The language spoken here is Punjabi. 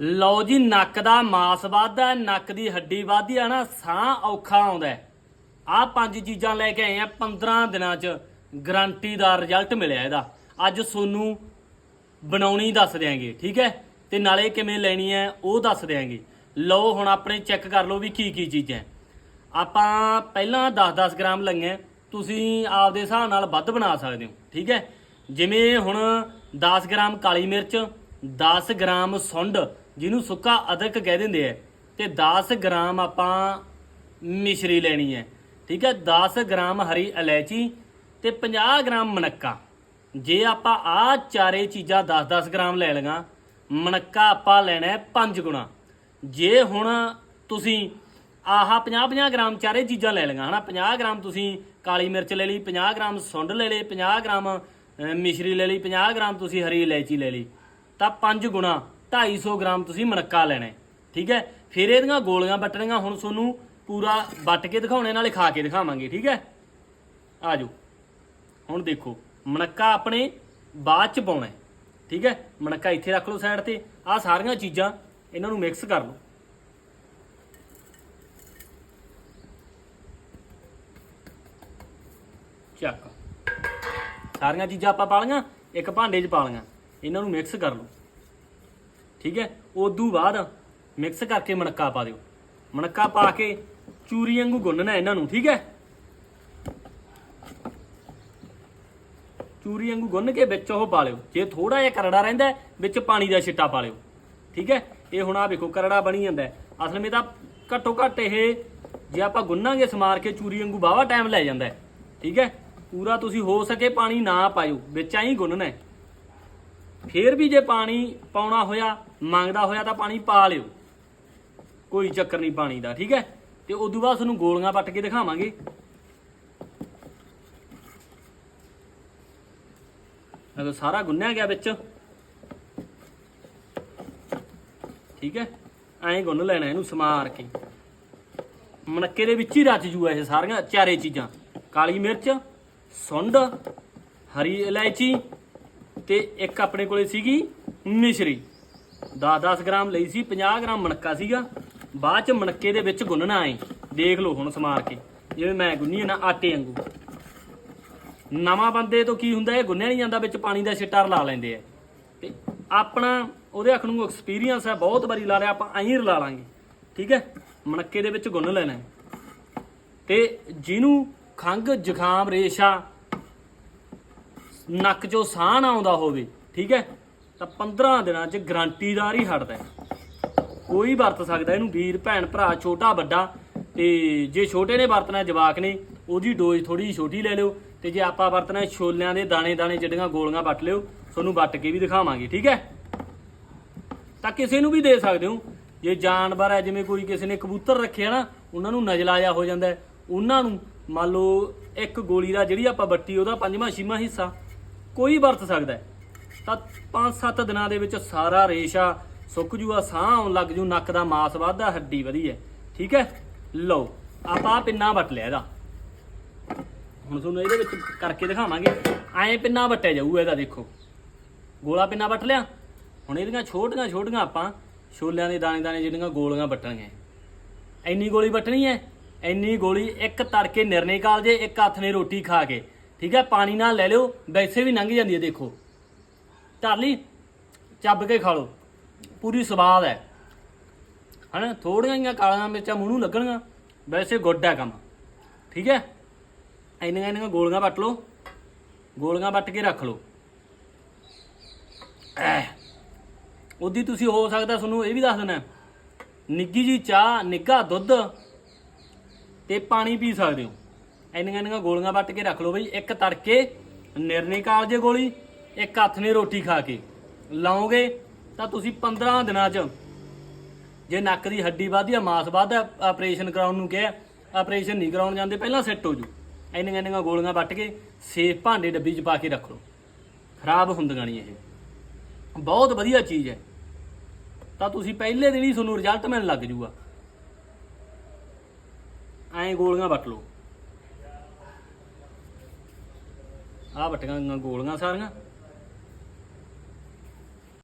ਲਓ ਜੀ, ਨੱਕ ਦਾ ਮਾਸ ਵੱਧਦਾ ਨੱਕ ਦੀ ਹੱਡੀ ਵੱਧਦੀ ਆ ਨਾ, ਸਾਹ ਔਖਾ ਆਉਂਦਾ ਆ ਪੰਜ ਚੀਜ਼ਾਂ ਲੈ ਕੇ ਆਏ ਆ 15 ਦਿਨਾਂ ਚ ਗਰੰਟੀ ਦਾ ਰਿਜ਼ਲਟ ਮਿਲਿਆ ਇਹਦਾ। ਅੱਜ ਸੋਨੂੰ ਬਣਾਉਣੀ ਦੱਸ ਦਿਆਂਗੇ, ਠੀਕ ਹੈ? ਤੇ ਨਾਲੇ ਕਿਵੇਂ ਲੈਣੀ ਹੈ, ਉਹ ਦੱਸ ਦਿਆਂਗੇ। ਲਓ, ਹੁਣ ਆਪਣੇ ਚੈੱਕ ਕਰ ਲਓ ਵੀ ਕੀ ਕੀ ਚੀਜ਼ਾਂ ਆਪਾਂ ਪਹਿਲਾਂ 10-10 ਗ੍ਰਾਮ ਲਈਆਂ, ਤੁਸੀਂ ਆਪਦੇ ਹਿਸਾਬ ਨਾਲ ਵੱਧ ਬਣਾ ਸਕਦੇ ਹੋ, ਠੀਕ ਹੈ? ਜਿਵੇਂ ਹੁਣ 10 ਗ੍ਰਾਮ ਕਾਲੀ ਮਿਰਚ 10 ਗ੍ਰਾਮ ਸੁੰਡ ਜਿਹਨੂੰ ਸੁੱਕਾ ਅਦਰਕ ਕਹਿ ਦਿੰਦੇ ਆ, ਤੇ 10 ਗ੍ਰਾਮ ਆਪਾਂ ਮਿਸ਼ਰੀ ਲੈਣੀ ਹੈ। ਠੀਕ ਹੈ 10 ਗ੍ਰਾਮ ਹਰੀ ਇਲਾਇਚੀ ਤੇ 50 ਗ੍ਰਾਮ ਮਨੱਕਾ ਜੇ ਆਪਾਂ ਆ ਚਾਰੇ ਚੀਜ਼ਾਂ 10-10 ਗ੍ਰਾਮ ਲੈ ਲਗਾ ਮਨੱਕਾ ਆਪਾਂ ਲੈਣਾ ਹੈ 5 ਗੁਣਾ। ਜੇ ਹੁਣ ਤੁਸੀਂ ਆਹ 50-50 ਗ੍ਰਾਮ ਚਾਰੇ ਚੀਜ਼ਾਂ ਲੈ ਲਗਾ ਹਨਾ 50 ਗ੍ਰਾਮ ਤੁਸੀਂ ਕਾਲੀ ਮਿਰਚ ਲੈ ਲਈ 50 ਗ੍ਰਾਮ ਸੁੰਡ ਲੈ ਲਈ 50 ਗ੍ਰਾਮ ਮਿਸ਼ਰੀ ਲੈ ਲਈ 50 ਗ੍ਰਾਮ ਤੁਸੀਂ ਹਰੀ ਇਲਾਇਚੀ ਲੈ ਲਈ, ਤਾਂ 5 ਗੁਣਾ 250 ਗ੍ਰਾਮ ਤੁਸੀਂ ਮਨੱਕਾ ਲੈਣਾ ਠੀਕ ਹੈ? ਫਿਰ ਇਹਦੀਆਂ ਗੋਲੀਆਂ ਵੱਟਣੀਆਂ, ਹੁਣ ਤੁਹਾਨੂੰ ਪੂਰਾ ਵੱਟ ਕੇ ਦਿਖਾਉਣੇ, ਨਾਲੇ ਖਾ ਕੇ ਦਿਖਾਵਾਂਗੇ, ਠੀਕ ਹੈ? ਆ ਜਾਓ। ਹੁਣ ਦੇਖੋ, ਮਣੱਕਾ ਆਪਣੇ ਬਾਅਦ ਚ ਪਾਉਣਾ ਠੀਕ ਹੈ? ਮਣੱਕਾ ਇੱਥੇ ਰੱਖ ਲਓ ਸਾਈਡ ਤੇ। ਆ ਸਾਰੀਆਂ ਚੀਜ਼ਾਂ ਇਹਨਾਂ ਨੂੰ ਮਿਕਸ ਕਰ ਲਓ। ਚੱਕ। ਸਾਰੀਆਂ ਚੀਜ਼ਾਂ ਆਪਾਂ ਪਾ ਲਈਆਂ, ਇੱਕ ਭਾਂਡੇ 'ਚ ਪਾ ਲਈਆਂ। ਇਹਨਾਂ ਨੂੰ ਮਿਕਸ ਕਰ ਲਓ। ਠੀਕ ਹੈ? ਉਦੋਂ ਬਾਅਦ ਮਿਕਸ ਕਰਕੇ ਮਣਕਾ ਪਾ ਦਿਓ। ਮਣਕਾ ਪਾ ਕੇ ਚੂਰੀ ਵਾਂਗੂ ਗੁੰਨਣਾ ਇਹਨਾਂ ਨੂੰ, ਠੀਕ ਹੈ? ਚੂਰੀ ਵਾਂਗੂ ਗੁੰਨ ਕੇ ਵਿੱਚ ਉਹ ਪਾ ਲਿਓ। ਜੇ ਥੋੜਾ ਜਿਹਾ ਕਰੜਾ ਰਹਿੰਦਾ, ਵਿੱਚ ਪਾਣੀ ਦਾ ਛਿੱਟਾ ਪਾ ਲਿਓ। ਠੀਕ ਹੈ? ਇਹ ਹੁਣ ਆ ਵੇਖੋ, ਕਰੜਾ ਬਣੀ ਜਾਂਦਾ ਅਸਲ ਵਿੱਚ ਤਾਂ ਘੱਟੋ ਘੱਟ ਇਹ ਜੇ ਆਪਾਂ ਗੁੰਨਾਂਗੇ ਸਮਾਰ ਕੇ ਚੂਰੀ ਵਾਂਗੂ ਬਾਵਾ ਟਾਈਮ ਲੈ ਜਾਂਦਾ ਠੀਕ ਹੈ? ਪੂਰਾ ਤੁਸੀਂ ਹੋ ਸਕੇ ਪਾਣੀ ਨਾ ਪਾਇਓ। ਵਿੱਚ ਆਈ ਗੁੰਨਣਾ ਫੇਰ ਵੀ ਜੇ ਪਾਣੀ ਪਾਉਣਾ ਹੋਇਆ, ਮੰਗਦਾ ਹੋਇਆ ਤਾਂ ਪਾਣੀ ਪਾ ਲਿਓ। ਕੋਈ ਚੱਕਰ ਨਹੀਂ ਪਾਣੀ ਦਾ, ਠੀਕ ਹੈ? ਤੇ ਤੋਂ ਬਾਅਦ ਤੁਹਾਨੂੰ ਗੋਲੀਆਂ ਪੱਟ ਕੇ ਦਿਖਾਵਾਂਗੇ। ਅਗਰ ਸਾਰਾ ਗੁੰਨਿਆ ਗਿਆ ਵਿੱਚ। ਠੀਕ ਹੈ? ਐਂ ਗੁੰਨ ਲੈਣਾ ਇਹਨੂੰ ਸਮਾਰ ਕੇ। ਮਣੱਕੇ ਦੇ ਵਿੱਚ ਹੀ ਰਚ ਜੂਆ ਇਹ ਸਾਰੀਆਂ ਚਾਰੇ ਚੀਜ਼ਾਂ। ਕਾਲੀ ਮਿਰਚ, ਸੁੰਡ, ਹਰੀ ਇਲਾਇਚੀ ਤੇ ਇੱਕ ਆਪਣੇ ਕੋਲੇ ਸੀਗੀ ਮਿਸ਼ਰੀ। 10-10 ਗ੍ਰਾਮ ਲਈ ਸੀ 50 ਗ੍ਰਾਮ ਮਣਕਾ ਸੀਗਾ। ਬਾਅਦ ਚ ਮਣਕੇ ਦੇ ਵਿੱਚ ਗੁੰਨਣਾ ਏ। ਦੇਖ ਲਓ ਹੁਣ ਸਮਾਰ ਕੇ। ਜਿਵੇਂ ਮੈਂ ਗੁੰਨੀ ਆ ਨਾ ਆਟੇ ਵਾਂਗੂ। ਨਵਾਂ ਬੰਦੇ ਤੋਂ ਕੀ ਹੁੰਦਾ, ਇਹ ਗੁੰਨਿਆ ਨਹੀਂ ਜਾਂਦਾ, ਵਿੱਚ ਪਾਣੀ ਦਾ ਛਿੱਟਾ ਰਲਾ ਲੈਂਦੇ ਆ। ਤੇ ਆਪਣਾ ਉਹਦੇ ਅੱਖ ਨੂੰ ਐਕਸਪੀਰੀਅੰਸ ਹੈ ਬਹੁਤ ਵਾਰੀ ਲਾ ਲਿਆ, ਆਪਾਂ ਐਂ ਰਲਾ ਲਾਂਗੇ। ਠੀਕ ਹੈ? ਮਣਕੇ ਦੇ ਵਿੱਚ ਗੁੰਨ ਲੈਣਾ ਹੈ। ਤੇ ਜਿਹਨੂੰ ਖੰਗ ਜ਼ੁਕਾਮ, ਰੇਸ਼ਾ ਨੱਕ 'ਚੋਂ ਸਾਹ ਨਾ ਆਉਂਦਾ ਹੋਵੇ, ਠੀਕ ਹੈ? ਤਾਂ 15 ਦਿਨਾਂ 'ਚ ਗਰੰਟੀਦਾਰ ਹੀ। ਹਟਦਾ ਕੋਈ ਵਰਤ ਸਕਦਾ ਇਹਨੂੰ ਵੀਰ, ਭੈਣ, ਭਰਾ, ਛੋਟਾ, ਵੱਡਾ, ਤੇ ਜੇ ਛੋਟੇ ਨੇ ਵਰਤਣਾ, ਜਵਾਕ ਨੇ, ਉਹਦੀ ਡੋਜ਼ ਥੋੜੀ ਛੋਟੀ ਲੈ ਲਿਓ, ਤੇ ਜੇ ਆਪਾਂ ਵਰਤਣਾ ਛੋਲਿਆਂ ਦੇ ਦਾਣੇ ਦਾਣੇ ਜਿਹੜੀਆਂ ਗੋਲੀਆਂ ਵੱਟ ਲਿਓ, ਤੁਹਾਨੂੰ ਵੱਟ ਕੇ ਵੀ ਦਿਖਾਵਾਂਗੇ, ਠੀਕ ਹੈ? ਤਾਂ ਕਿਸੇ ਨੂੰ ਵੀ ਦੇ ਸਕਦੇ ਹੋ। ਜੇ ਜਾਨਵਰ ਹੈ, ਜਿਵੇਂ ਕੋਈ ਕਿਸੇ ਨੇ ਕਬੂਤਰ ਰੱਖਿਆ ਨਾ, ਉਹਨਾਂ ਨੂੰ ਨਜ਼ਲਾਇਆ ਹੋ ਜਾਂਦਾ ਉਹਨਾਂ ਨੂੰ ਮੰਨ ਲਓ ਇੱਕ ਗੋਲੀ ਦਾ ਜਿਹੜੀ ਆਪਾਂ ਵੱਟੀ, ਉਹਦਾ ਪੰਜਵਾਂ, ਛੇਵਾਂ ਹਿੱਸਾ ਕੋਈ ਵਰਤ ਸਕਦਾ ਤਾਂ 5-7 ਦਿਨਾਂ ਦੇ ਵਿੱਚ ਸਾਰਾ ਰੇਸ਼ਾ ਸੁੱਕ ਜੂਗਾ, ਸਾਹ ਆਉਣ ਲੱਗ ਜੂ, ਨੱਕ ਦਾ ਮਾਸ ਵੱਧਦਾ, ਹੱਡੀ ਵਧੀ ਹੈ ਠੀਕ ਹੈ? ਲਓ, ਆਪਾਂ ਪਿੰਨਾ ਵੱਟ ਲਿਆ ਇਹਦਾ। ਹੁਣ ਤੁਹਾਨੂੰ ਇਹਦੇ ਵਿੱਚ ਕਰਕੇ ਦਿਖਾਵਾਂਗੇ। ਐਂ ਪਿੰਨਾ ਵੱਟਿਆ ਜਾਊ ਇਹਦਾ, ਦੇਖੋ। ਗੋਲਾ ਪਿੰਨਾ ਵੱਟ ਲਿਆ। ਹੁਣ ਇਹਦੀਆਂ ਛੋਟੀਆਂ ਛੋਟੀਆਂ ਆਪਾਂ ਛੋਲਿਆਂ ਦੇ ਦਾਣੇ ਦਾਣੇ ਜਿਹੜੀਆਂ ਗੋਲੀਆਂ ਵੱਟਣੀਆਂ ਇੰਨੀ ਗੋਲੀ ਵੱਟਣੀ ਹੈ। ਇੰਨੀ ਗੋਲੀ ਇੱਕ ਤੜਕੇ ਨਿਰਣੇ ਕਾਲ ਜੇ, ਇੱਕ ਹੱਥ ਨੇ ਰੋਟੀ ਖਾ ਕੇ। ਠੀਕ ਹੈ, ਪਾਣੀ ਨਾਲ ਲੈ ਲਿਓ, ਵੈਸੇ ਵੀ ਲੰਘ ਜਾਂਦੀ ਹੈ, ਦੇਖੋ। ਧਰ ਲਈ, ਚੱਬ ਕੇ ਖਾ ਲਓ। ਪੂਰੀ ਸਵਾਦ ਹੈ। ਹਨਾ, ਥੋੜੀਆਂ ਜਿਹੀਆਂ ਕਾਲੀਆਂ ਮਿਰਚਾਂ ਮੂੰਹ ਨੂੰ ਲੱਗਣਗੀਆਂ, ਵੈਸੇ ਗੁੱਡ ਹੈ ਕੰਮ। ਠੀਕ ਹੈ, ਇੰਨੀਆਂ ਇੰਨੀਆਂ ਗੋਲੀਆਂ ਵੱਟ ਲਓ, ਗੋਲੀਆਂ ਵੱਟ ਕੇ ਰੱਖ ਲਓ। ਉਹਦੀ ਤੁਸੀਂ ਹੋ ਸਕਦਾ ਤੁਹਾਨੂੰ ਇਹ ਵੀ ਦੱਸ ਦਿੰਦਾ ਨਿੱਗੀ ਜੀ ਚਾਹ ਨਿੱਗਾ ਦੁੱਧ ਤੇ ਪਾਣੀ ਪੀ ਸਕਦੇ ਹੋ। ਇੰਨੀਆਂ ਇੰਨੀਆਂ ਗੋਲੀਆਂ ਵੱਟ ਕੇ ਰੱਖ ਲਓ ਬਈ। ਇੱਕ ਤੜਕੇ ਨਿਰਣੇ ਕਾਲ ਜੇ ਗੋਲੀ, ਇੱਕ ਹੱਥ ਨੇ ਰੋਟੀ ਖਾ ਕੇ। ਲਾਓਗੇ ਤਾਂ ਤੁਸੀਂ 15 ਦਿਨਾਂ 'ਚ ਜੇ ਨੱਕ ਦੀ ਹੱਡੀ ਵੱਧਦੀ ਆ, ਮਾਸ ਵੱਧਦਾ ਆਪਰੇਸ਼ਨ ਕਰਾਉਣ ਨੂੰ ਕਿਹਾ, ਆਪਰੇਸ਼ਨ ਨਹੀਂ ਕਰਾਉਣ ਜਾਂਦੇ, ਪਹਿਲਾਂ ਸੈੱਟ ਹੋ ਜੂ ਇੰਨੀਆਂ ਇੰਨੀਆਂ ਗੋਲੀਆਂ ਵੱਟ ਕੇ ਸੇਫ ਭਾਂਡੇ ਡੱਬੀ 'ਚ ਪਾ ਕੇ ਰੱਖ ਲਓ। ਖਰਾਬ ਹੁੰਦੀਆਂ ਨਹੀਂ ਇਹ। ਬਹੁਤ ਵਧੀਆ ਚੀਜ਼ ਹੈ। ਤਾਂ ਤੁਸੀਂ ਪਹਿਲੇ ਦਿਨ ਹੀ ਤੁਹਾਨੂੰ ਰਿਜ਼ਲਟ ਮਿਲਣ ਲੱਗ ਜੂਗਾ। ਐਂ ਗੋਲੀਆਂ ਵੱਟ ਲਓ। ਆਹ ਵੱਟੀਆਂ ਗਈਆਂ ਗੋਲੀਆਂ ਸਾਰੀਆਂ।